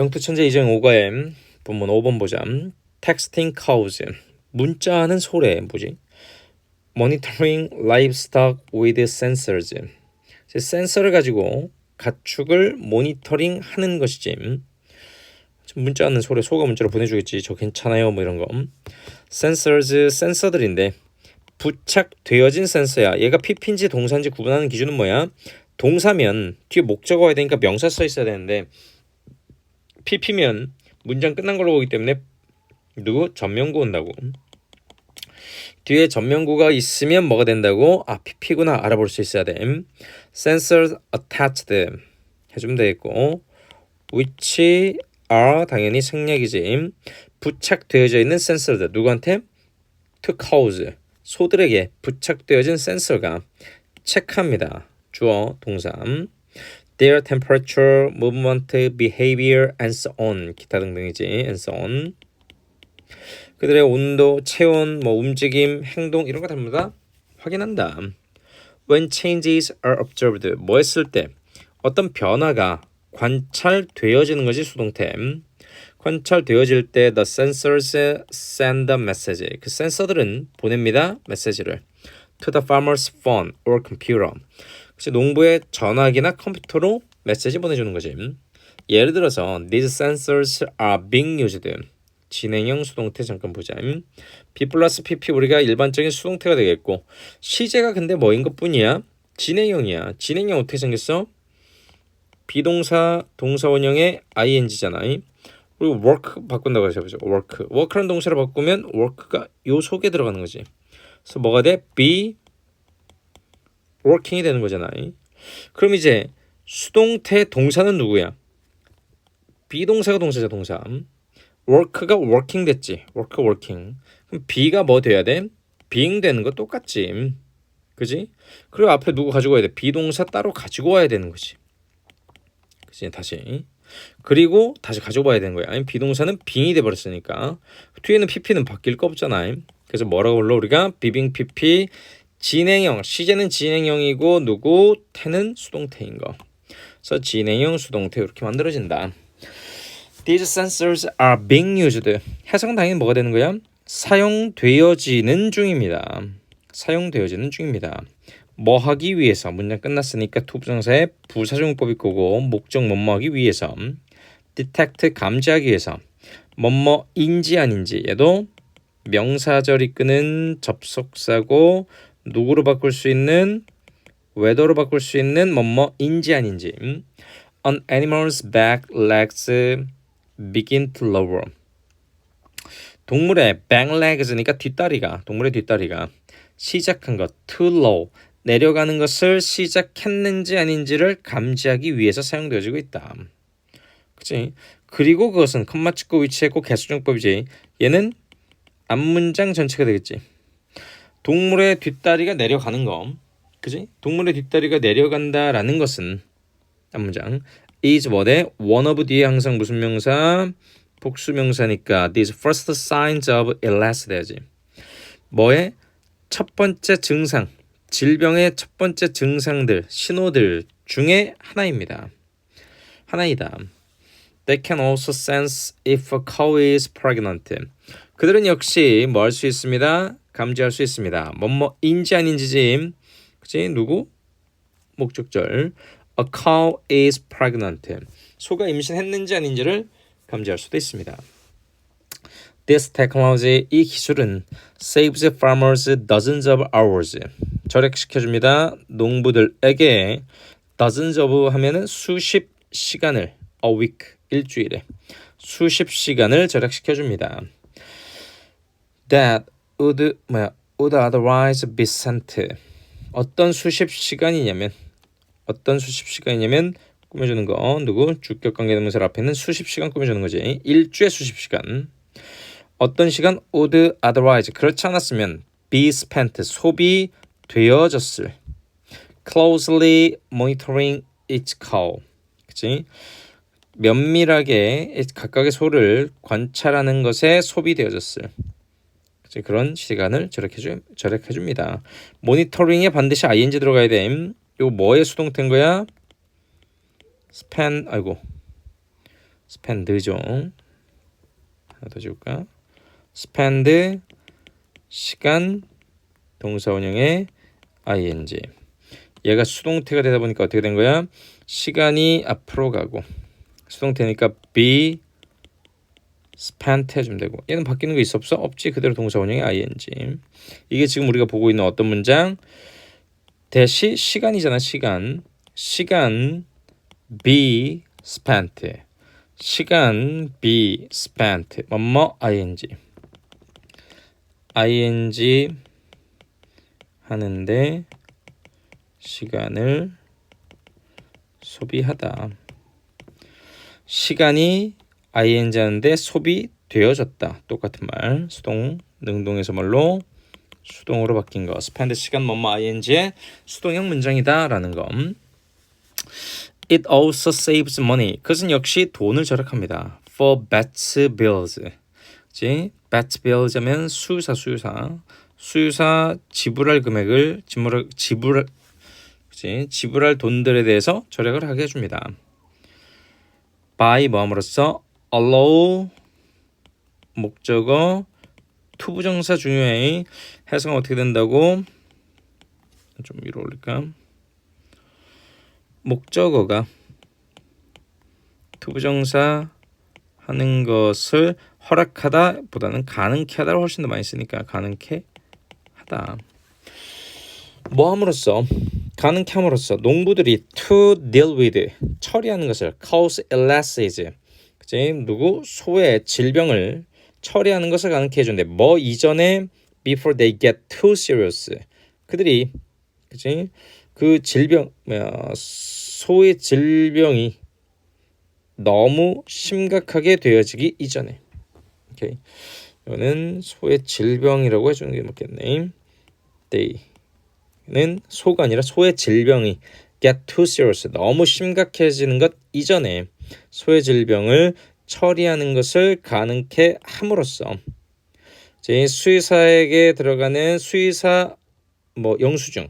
영투천재 이정 오가엠 본문 5번 보자. Texting cows 문자하는 소래 뭐지? Monitoring livestock 센서를 가지고 가축을 모니터링 하는 것이지. 지금 문자 하는 소래 소가 문자로 보내주겠지. 저 괜찮아요 뭐 이런 거. sensors 센서들인데 부착되어진 센서야. 얘가 PP인지 동사인지 구분하는 기준은 뭐야? 동사면 뒤에 목적어 와야 되니까 명사 써 있어야 되는데 PP면 문장 끝난 걸로 보기 때문에 누구 전명구 온다고. 뒤에 전명구가 있으면 뭐가 된다고? 아 PP구나 알아볼 수 있어야 돼. Sensors attached 해주면 되겠고 which are 당연히 생략이지. 부착되어져 있는 센서들 누구한테? To cows 소들에게 부착되어진 센서가 체크합니다. 주어 동사 their temperature, movement, behavior, and so on 기타 등등이지 and so on 그들의 온도, 체온, 뭐 움직임, 행동 이런 거 전부 확인한다. When changes are observed 뭐 했을 때 어떤 변화가 관찰되어지는 것이 수동태 관찰되어질 때 the sensors send a message 그 센서들은 보냅니다 메시지를 to the farmer's phone or computer 그치 농부의 전화기나 컴퓨터로 메시지 보내주는 거지 예를 들어서 these sensors are being used 진행형 수동태 잠깐 보자 B 플러스 PP 우리가 일반적인 수동태가 되겠고 시제가 근데 뭐인 것 뿐이야 진행형이야 진행형 어떻게 생겼어 비동사 동사원형의 ing잖아 그리고 work 바꾼다고 해서 보죠. work. work라는 동사를 바꾸면 work가 요 속에 들어가는 거지. 그래서 뭐가 돼? be working이 되는 거잖아. 그럼 이제 수동태 동사는 누구야? 비동사가 동사자 동사. work가 working 됐지. work working. 그럼 be가 뭐 돼야 돼? being 되는 거 똑같지. 그지? 그리고 앞에 누구 가지고 와야 돼? 비동사 따로 가지고 와야 되는 거지. 그지? 다시. 그리고 다시 가져봐야 되는 거야. 아니 비동사는 빙이 돼 버렸으니까 뒤에는 pp는 바뀔 거 없잖아. 그래서 뭐라고 불러 우리가 비빙 pp 진행형 시제는 진행형이고 누구 태는 수동태인 거. 그래서 진행형 수동태 이렇게 만들어진다. These sensors are being used. 해석은 당연히 뭐가 되는 거야? 사용되어지는 중입니다. 사용되어지는 중입니다. 뭐 하기 위해서 문장 끝났으니까 투부정사의 부사용법일 거고 목적 뭐뭐 하기 위해서 detect 감지하기 위해서 뭐뭐인지 아닌지 얘도 명사절이 끄는 접속사고 누구로 바꿀 수 있는 whether로 바꿀 수 있는 뭐뭐인지 아닌지 On animal's back legs begin to lower 동물의 back legs니까 뒷다리가 동물의 뒷다리가 시작한 것 too low 내려가는 것을 시작했는지 아닌지를 감지하기 위해서 사용되어지고 있다. 그치? 그리고 그것은 컴마 찍고 위치했고 개수정법이지. 얘는 앞문장 전체가 되겠지. 동물의 뒷다리가 내려가는 거. 그지? 동물의 뒷다리가 내려간다라는 것은 앞문장 is 뭐대 one of 뒤에 항상 무슨 명사 복수 명사니까 these first signs of illness 되지. 뭐의 첫 번째 증상 질병의 첫 번째 증상들, 신호들 중에 하나입니다. 하나이다. They can also sense if a cow is pregnant. 그들은 역시 뭐 할 수 있습니다. 감지할 수 있습니다. 뭐뭐인지 아닌지지. 그치? 누구? 목적절. A cow is pregnant. 소가 임신했는지 아닌지를 감지할 수도 있습니다. This technology, 이 기술은 saves farmers dozens of hours. 절약시켜줍니다. 농부들에게 dozens of 하면은 수십 시간을 a week 일주일에 수십 시간을 절약시켜줍니다. That would 뭐야 would otherwise be sent. 어떤 수십 시간이냐면 어떤 수십 시간이냐면 꾸며주는 거. 누구? 주격 관계대명사 앞에는 수십 시간 꾸며주는 거지. 일주에 수십 시간. 어떤 시간? would otherwise. 그렇지 않았으면 be spent 소비 되어졌을. closely monitoring each cow 그치? 면밀하게 각각의 소를 관찰하는 것에 소비되어졌을 그런 시간을 절약해주, 절약해줍니다 모니터링에 반드시 ing 들어가야 됨 이거 뭐에 수동태인 거야? spend 아이고 spend죠. 하나 더 줄까? spend 시간 동사 원형의 ing. 얘가 수동태가 되다 보니까 어떻게 된 거야? 시간이 앞으로 가고 수동태니까 be spent 해주면 되고. 얘는 바뀌는 거 있어 없어? 없지. 그대로 동사 원형의 ing. 이게 지금 우리가 보고 있는 어떤 문장? 대시 시간이잖아 시간. 시간 be spent. 시간 be spent. 뭐뭐 ing. ing 하는데 시간을 소비하다. 시간이 ing 하는데 소비되어졌다 똑같은 말 수동 능동에서 뭘로 수동으로 바뀐 거 spend 시간 뭐뭐 ing의 수동형 문장이다라는 거 It also saves money. 그것은 역시 돈을 절약합니다. For bets bills. 그치? bets bills 하면 수유사 수유사. 수유사 지불할 금액을 지불할 지불 그치? 지불할 돈들에 대해서 절약을 하게 해줍니다. by 뭐함으로써 allow 목적어 투부정사 중요해. 해석은 어떻게 된다고? 좀 위로 올릴까? 목적어가 투부정사 하는 것을 허락하다 보다는 가능케 하다를 훨씬 더 많이 쓰니까 가능케 하다. 뭐 함으로써 가능케 함으로써 농부들이 to deal with 처리하는 것을 cause illnesses 그치 누구? 소의 질병을 처리하는 것을 가능케 해준대. 뭐 이전에 before they get too serious. 그들이 그치? 그 질병 뭐야 소의 질병이 너무 심각하게 되어지기 이전에. 오케이. 이거는 소의 질병이라고 해주는 게 맞겠네. they는 소가 아니라 소의 질병이 get too serious 너무 심각해지는 것 이전에 소의 질병을 처리하는 것을 가능케 함으로써 제 수의사에게 들어가는 수의사 뭐 영수증에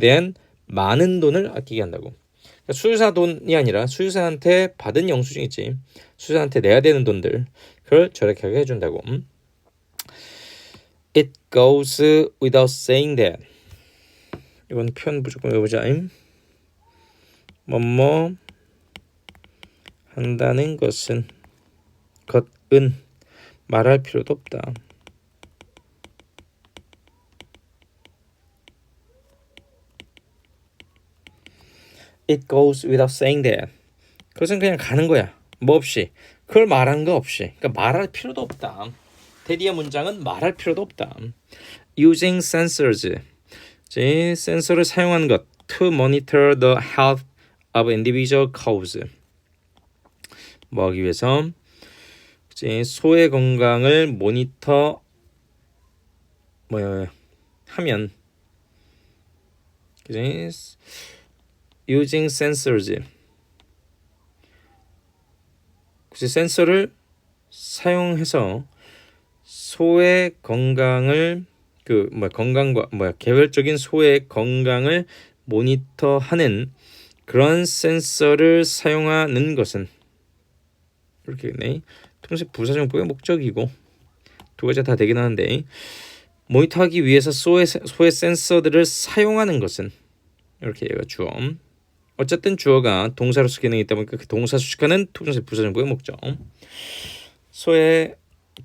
대한 많은 돈을 아끼게 한다고. 그러니까 수의사 돈이 아니라 수의사한테 받은 영수증 있지. 수의사한테 내야 되는 돈들 그걸 절약하게 해준다고. It goes without saying that. 이번 표현 무조건 외우자. 뭐뭐 한다는 것은 것은 말할 필요도 없다. It goes without saying that. 그것은 그냥 가는 거야. 뭐 없이. 그걸 말한 거 없이. 그러니까 말할 필요도 없다. 대디의 문장은 말할 필요도 없다. Using sensors. 제 센서를 사용하는 것. To monitor the health of individual cows. 뭐 하기 위해서? 이제 소의 건강을 모니터 뭐야 하면. 그지? using sensors. 그지? 센서를 사용해서 소의 건강을 그 뭐 건강과 뭐야 개별적인 소의 건강을 모니터하는 그런 센서를 사용하는 것은 이렇게 있네. 통신 부사정보의 목적이고 두 가지 다 되긴 하는데 모니터하기 위해서 소의 소의 센서들을 사용하는 것은 이렇게 얘가 주어. 어쨌든 주어가 동사로서 기능이 있다 보니까 그 동사 수식하는 투부정사 부사정보의 목적. 소의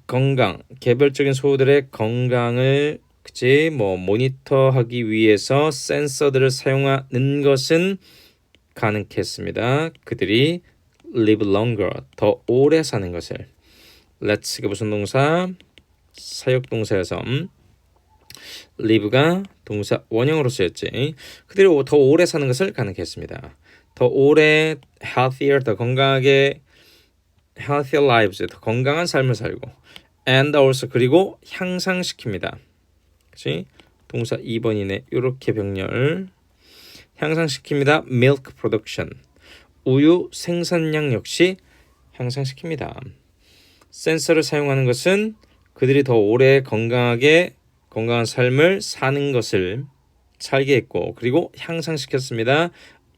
건강, 개별적인 소들의 건강을 그치 뭐 모니터하기 위해서 센서들을 사용하는 것은 가능했습니다. 그들이 live longer 더 오래 사는 것을. Let's가 무슨 동사? 사역 동사여서 live가 동사 원형으로 쓰였지. 그들이 더 오래 사는 것을 가능했습니다. 더 오래 healthier 더 건강하게 healthier lives 더 건강한 삶을 살고 and also 그리고 향상시킵니다. 그치? 동사 2번이네. 이렇게 병렬. 향상시킵니다. milk production 우유 생산량 역시 향상시킵니다. 센서를 사용하는 것은 그들이 더 오래 건강하게 건강한 삶을 사는 것을 살게 했고 그리고 향상시켰습니다.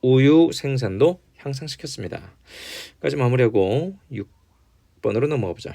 우유 생산도 향상시켰습니다. 까지 마무리하고 6번으로 넘어가 보자.